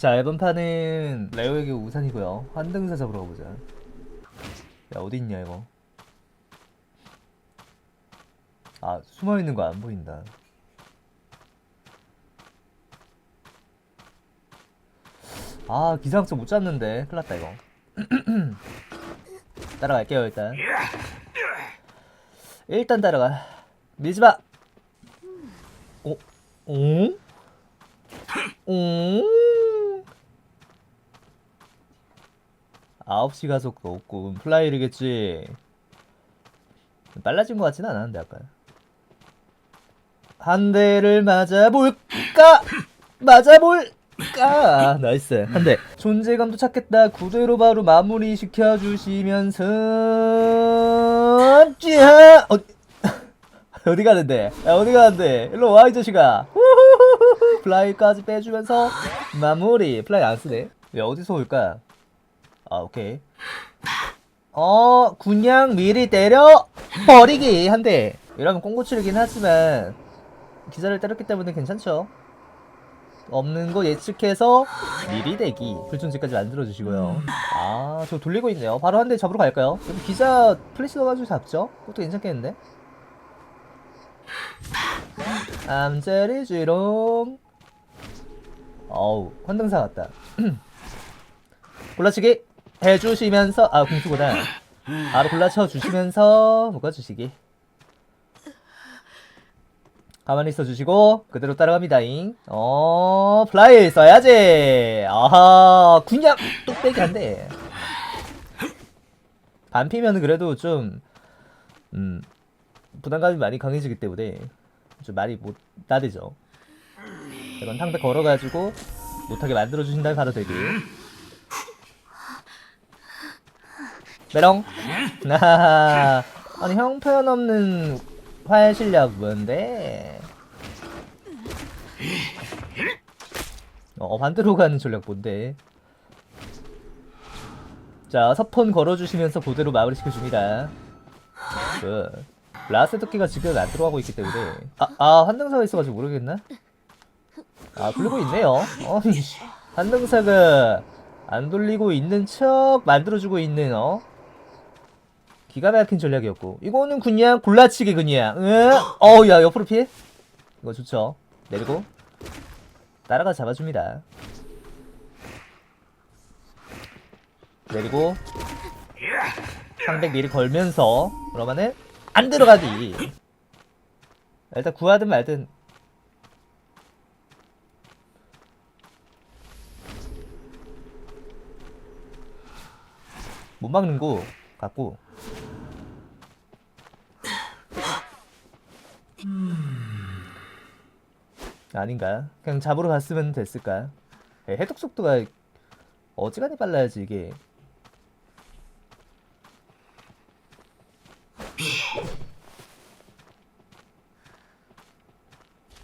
자 이번 판은 레오에게 우산이고요. 환등사 잡으러 가보자. 야 어디 있냐 이거? 아 숨어있는 거 안 보인다. 아 기상청 못 잡는데. 큰일났다 이거. 따라갈게요 일단. 일단 따라가. 밀지마! 어? 어? 어? 9시 가속도 없고 플라이르겠지 빨라진 것 같지는 않았는데 약간 한 대를 맞아볼까? 맞아볼까? 나이스 한 대 존재감도 찾겠다 구대로 바로 마무리 시켜주시면서 찌하 어, 어디 가는데? 야, 어디 가는데? 일로 와, 이 자식아. 플라이까지 빼주면서 마무리. 플라이 안 쓰네. 야, 어디서 올까? 아, 오케이. 어, 그냥 미리 때려 버리기 한 대. 이러면 꽁고치르긴 하지만 기자를 때렸기 때문에 괜찮죠. 없는 거 예측해서 미리 대기 불존지까지 만들어 주시고요. 아, 저 돌리고 있네요. 바로 한 대 잡으러 갈까요? 여기 기자 플래시 넣어가지고 잡죠? 그것도 괜찮겠는데? 암자리지롱 어우 환등사 같다 골라치기 해주시면서 아 공수구나. 바로 골라쳐 주시면서 묶어주시기. 가만히 있어 주시고 그대로 따라갑니다잉. 어 플라이 써야지. 아하 그냥 뚝배기 한데. 반피면은 그래도 좀 음, 부담감이 많이 강해지기 때문에 좀 많이 못 나대죠. 이건 상대 걸어가지고 못하게 만들어 주신다면 바로 되기. 메롱. 나하하. 아니 형편없는 활 실력 뭔데? 어 반대로 가는 전략 뭔데? 자 서폰 걸어주시면서 그대로 마무리 시켜줍니다. 그 라스 토끼가 지금 안 들어가고 있기 때문에 아, 아 한등사가 있어가지고 모르겠나? 아 돌리고 있네요 어이 씨. 한등사가 안 돌리고 있는 척 만들어주고 있는 어 기가 막힌 전략이었고. 이거는 그냥 골라치기 그냥. 응? 어우 야 옆으로 피해? 이거 좋죠. 내리고. 따라가 잡아줍니다. 내리고. 상백 미리 걸면서 그러면은 안 들어가기. 일단 구하든 말든. 못 막는 거 같고 아닌가? 그냥 잡으러 갔으면 됐을까? 예, 해독 속도가 어지간히 빨라야지 이게.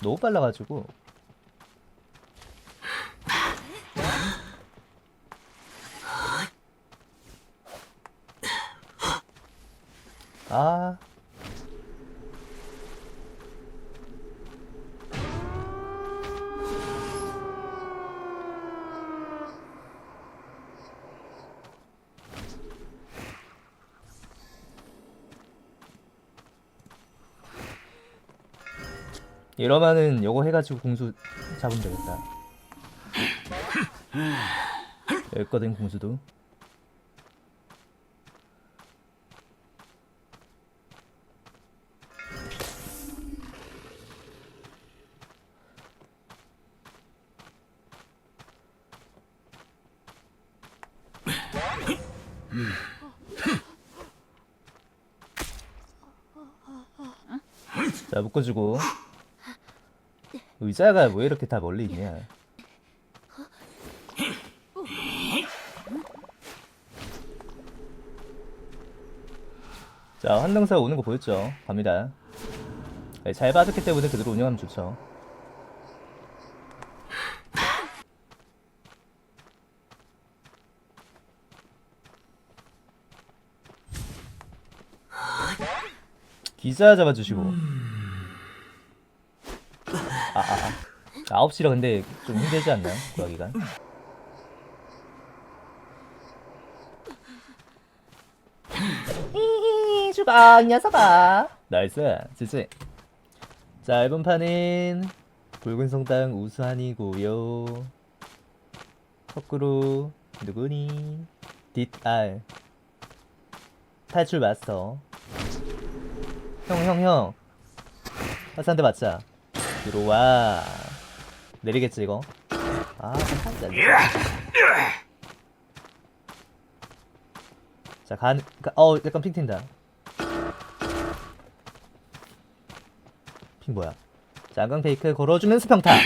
너무 빨라가지고 아 이러면은 요거 해가지고 공수 잡으면 되겠다. 여기 있거든 공수도. 자 묶어주고 의자가 왜 이렇게 다 멀리 있냐? 자, 한등사 오는 거 보였죠? 갑니다. 네, 잘 빠졌기 때문에 그대로 운영하면 좋죠. 기자 잡아주시고. 아, 아, 9시라 근데 좀 힘들지 않나요? 구하기간? 히히 죽어 이 녀석아. 나이스. 지지. 자 이번 판은 붉은 성당 우수한이고요. 거꾸로 누구니? 뒷알. 탈출 마스터. 형 형형. 화산대 맞자. 들어와 내리겠지 이거 아 상상이 안돼 자, 간, 가, 어, 약간 핑 튄다. 핑 뭐야? 자, 안강 페이크 걸어주면서 평타!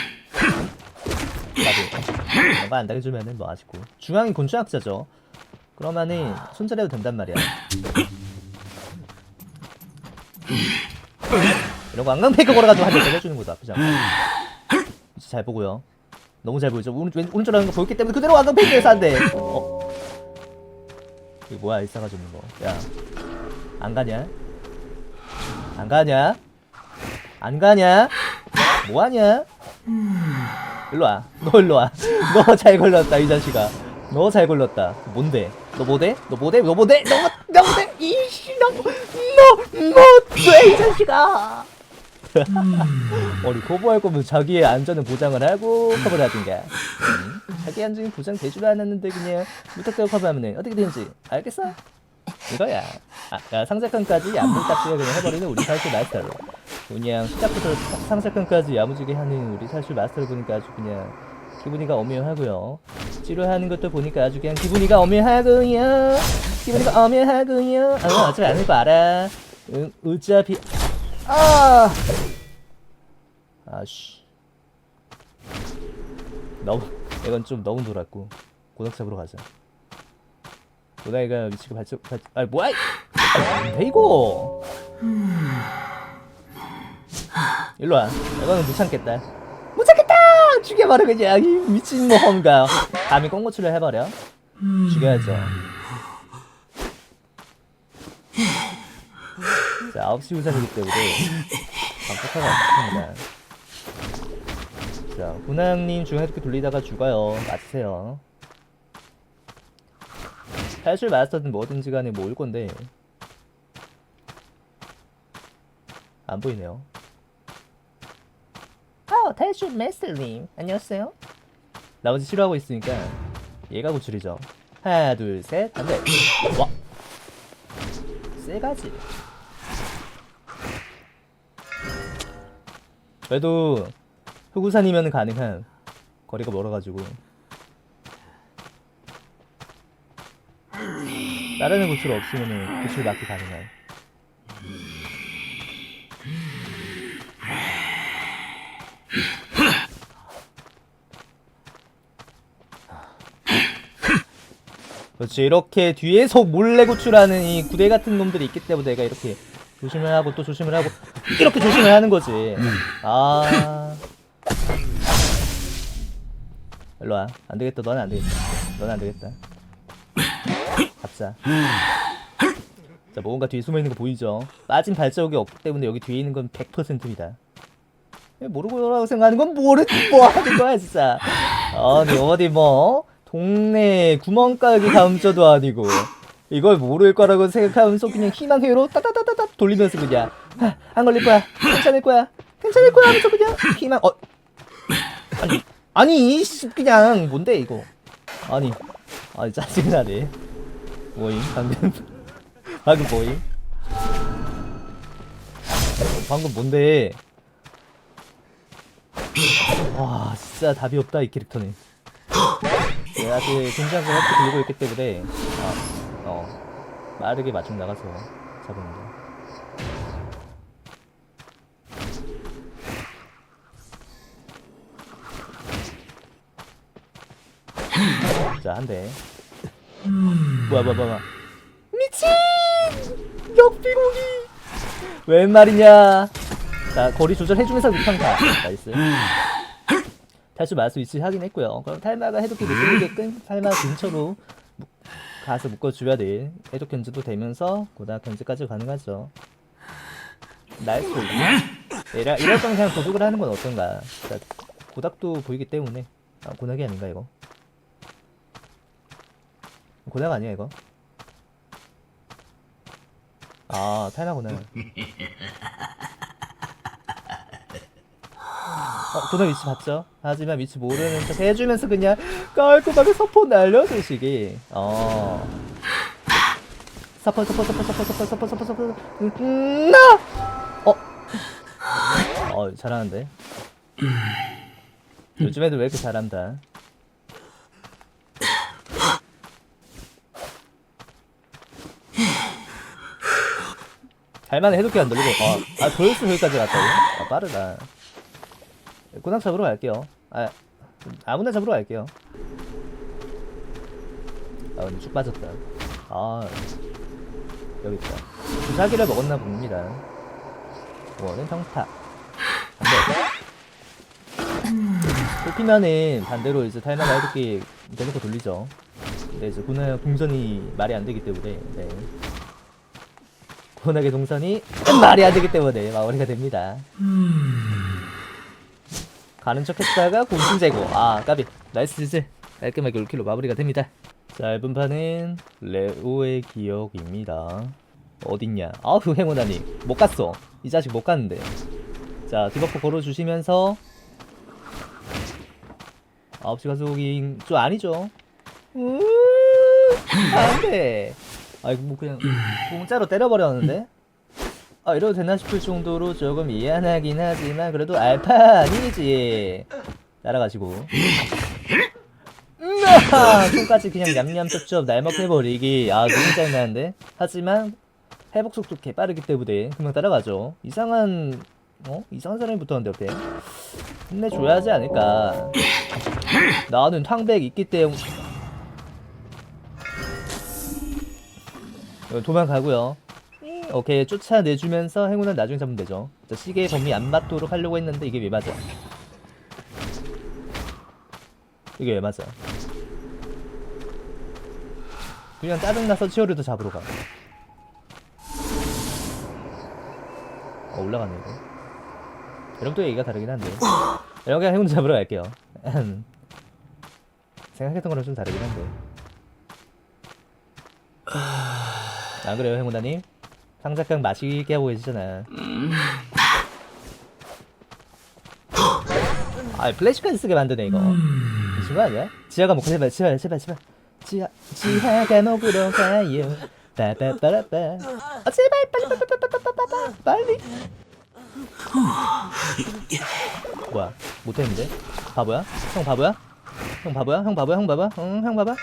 뭔가 안 당해주면은 뭐 아쉽고. 중앙이 곤충학자죠. 그러면은 손절해도 된단 말이야. 이런 거 안강 페이크 걸어가지고 한 대씩 해주는 나쁘지 않고. 잘 보고요. 너무 잘 보이죠? 오른, 왼, 오른쪽 하는 거 보였기 때문에 그대로 안강 페이크에서 한 대. 어? 이게 뭐야 이 싸가지 없는 거. 야, 안 가냐? 안 가냐? 안 가냐? 뭐 하냐? 일로 와. 너 일로 와. 너 잘 걸렸다 이 자식아. 너 잘 걸렸다. 뭔데? 너 뭐대? 너 뭐대? 너 뭐대? 너, 너 뭐대? 이씨, 너, 너, 뭐돼 이 자식아. 우리 거부할 거면 자기의 안전을 보장을 하고 커버를 하든가. 음, 자기 안전이 보장되지도 않았는데 그냥 무턱대고 커버하면 어떻게 되는지 알겠어? 이거야. 아, 야, 상세칸까지 야물딱지게 그냥 해버리는 우리 탈출 마스터로. 그냥 시작부터 상세칸까지 야무지게 하는 우리 탈출 마스터를 보니까 아주 그냥 기분이가 어묘하고요. 치료하는 것도 보니까 아주 그냥 기분이가 어묘하고요. 기분이가 어묘하고요. 어, 어차피 안할 거 알아. 응, 어차피 아, 아씨, 너무 이건 좀 너무 놀았고 고닥 잡으러 가자. 고닥이가 위치가 발전, 발, 아 뭐야? 돼 이거. 일로 와. 이거는 못 참겠다. 못 참겠다. 죽여버려 그냥 이 미친 모험가. 감히 꽁고추를 해버려. 죽여야죠. 자, 9시 우산이기 때문에 방폭하가 없습니다. 자, 군왕님 중앙 이렇게 돌리다가 죽어요. 맞으세요. 탈출 마스터든 뭐든지 간에 뭐 올 건데 안 보이네요. 아, 탈출 마스터님 안녕하세요. 나머지 싫어하고 있으니까 얘가 구출이죠. 하나, 둘, 셋, 안 돼. 와, 세 가지. 그래도 흑우산이면 가능한 거리가 멀어가지고. 다른 구출 없으면 구출 맞기 가능한. 그렇지. 이렇게 뒤에서 몰래 구출하는 이 구대 같은 놈들이 있기 때문에 내가 이렇게 조심을 하고 또 조심을 하고 이렇게 조심을 하는 거지 아 일로 와. 안 되겠다. 너는 안 되겠다. 너는 안 되겠다. 갑자. 자, 뭔가 뒤에 숨어 있는 거 보이죠? 빠진 발자국이 없기 때문에 여기 뒤에 있는 건 100%입니다. 모르고라고 생각하는 건 모르 뭐 하는 거야 진짜. 아니 어디 뭐 동네 구멍가게 감자도 아니고 이걸 모를 거라고 생각하면서 그냥 희망회로 따다다다다 돌리면서 그냥 아, 안 걸릴 거야. 괜찮을 거야. 괜찮을 거야 하면서 그냥 희망 어? 아니 아니 그냥 뭔데 이거? 아니 아니 짜증나네. 뭐임 방금? 방금 뭐임? 방금 뭔데? 와 진짜 답이 없다 이 캐릭터는. 내가 그 긴장을 이렇게 들고 있기 때문에. 아, 어 빠르게 맞춤 나가서 잡으면 돼 자, 한 대. 뭐야, 뭐야, 뭐야. 미친! 역비공이! 웬 말이냐? 자, 거리 조절해주면서 평타. 나이스. 탈출 마수 위치 확인했고요. 그럼 탈마가 해독기 느끼게끔 탈마 근처로 무- 가서 묶어줘야 돼. 해독 견제도 되면서 고닥 견제까지 가능하죠. 나이스. 이럴, 이럴 거면 그냥 도둑을 하는 건 어떤가. 자, 고닥도 보이기 때문에. 아, 고닥이 아닌가, 이거? 고작 아니야 이거 아 탈나구나 어, 군호 위치 봤죠? 하지만 위치 모르는 척 해주면서 그냥 깔끔하게 서포 날려주시기 어 서포 서포 서포 서포 서포 서포 서포 서포 음, 나! 어? 어 잘하는데 요즘 애들 왜 이렇게 잘한다 갈만해 해독기 안 돌리고 어, 아 조회수 여기까지 갔다고? 아 빠르다 고낭 잡으러 갈게요. 아 아무나 잡으러 갈게요. 아 근데 쭉 빠졌다. 아 여기 있다. 주사기를 먹었나 봅니다. 원은 평타. 반대 뽑히면은 반대로 이제 타이마가 해독기 대놓고 돌리죠. 근데 이제 군의 동선이 말이 안 되기 때문에 네. 군악의 동선이 말이 안 되기 때문에 마무리가 됩니다. 가는 척 했다가 공중 제거. 아, 까비. 나이스 지지. 깔끔하게 올킬로 마무리가 됩니다. 짧은 판은 레오의 기억입니다. 어딨냐? 아우, 행운아니. 못 갔어. 이 자식 못 갔는데. 자, 디버프 걸어주시면서 9시 가속이 좀 아니죠? 음, 안 돼. 아, 이거 뭐 그냥 공짜로 때려버렸는데? 아, 이래도 되나 싶을 정도로 조금 미안하긴 하지만 그래도 알파 아니지. 날아가시고. 으아! 손까지 그냥 냠냠 쩝쩝 날먹해버리기. 아, 너무 짜증나는데? 하지만 회복 속도 개 빠르기 때문에 금방 따라가죠. 이상한, 어? 이상한 사람이 붙었는데 옆에. 힘내줘야 하지 않을까. 나는 탕백 있기 때문에. 어, 도망가고요. 오케이 쫓아내주면서 행운은 나중에 잡으면 되죠. 자, 시계의 범위 안 맞도록 하려고 했는데 이게 왜 맞아? 이게 왜 맞아? 그냥 짜증나서 치어리도 잡으러 가. 어, 올라가네 이거. 이런 또 얘기가 다르긴 한데. 여기 행운 잡으러 갈게요. 생각했던 거랑 좀 다르긴 한데. 안 그래요, 행운다님? 상작강 맛있게 계시잖아. 아, 플래시까지 쓰게 만드네, 이거. 미친 거 아니야? 지하가 먹고 제발, 제발, 제발, 제발. 지하, 지하가 먹으러 가요. 빠빠빠라빠. 아, 제발, 빨리, 빨리, 빨리, 빨리, 빨리. 뭐야, 못했는데? 바보야? 형 바보야? 형 바보야? 형 바보야? 형 바보야? 응, 형 바보야?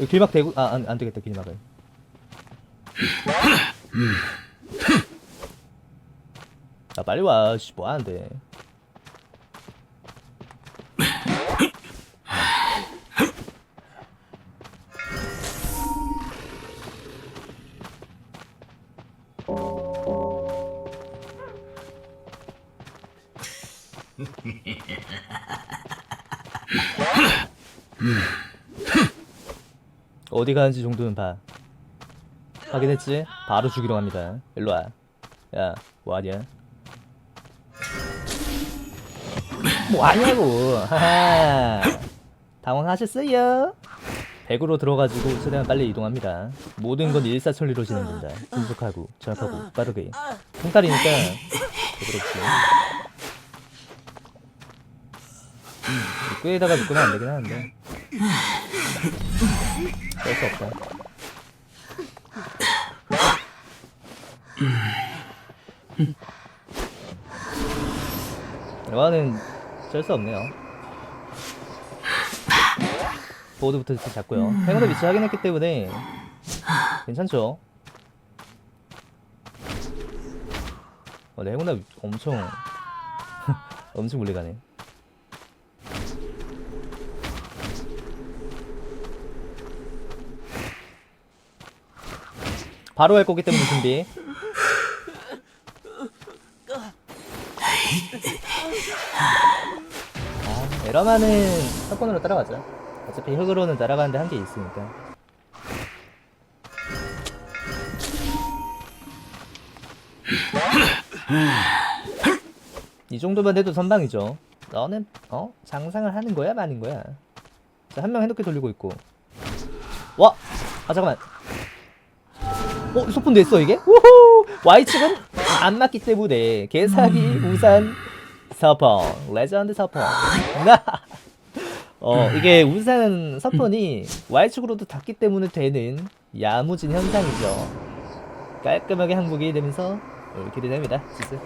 여기 길막 대고 아안안 되겠다 길막을. 아 빨리 와. 씨, 뭐 하는데? 어디 가는지 정도는 봐. 확인했지? 바로 죽이러 갑니다. 일로 와. 야, 뭐 하냐? 뭐 하냐고! 하하! 당황하셨어요? 100으로 들어가지고 최대한 빨리 이동합니다. 모든 건 일사천리로 진행된다. 신속하고, 정확하고, 빠르게. 통탈이니까, 그렇지. 꾀에다가 묶으면 안 되긴 하는데. 뺄수 없다. 이거는 쩔 수 없네요. 보드부터 이렇게 잡고요. 행운의 위치 확인했기 때문에 괜찮죠? 어, 내 행운의 엄청 엄청 물리가네. 바로 할 거기 때문에 준비. 에러만은 사건으로 따라가자. 어차피 흙으로는 날아가는데 한계 있으니까. 이 정도만 돼도 선방이죠. 너는 어 장상을 하는 거야, 마는 거야? 자, 한명 해독기 돌리고 있고. 와, 아 잠깐만. 어 소폰 됐어 이게? 우후 Y측은 안 맞기 때문에 개사기 우산 서폰 레전드 서폰 어 이게 우산 서폰이 Y축으로도 닿기 때문에 되는 야무진 현상이죠. 깔끔하게 항복이 되면서 어, 기대됩니다 지스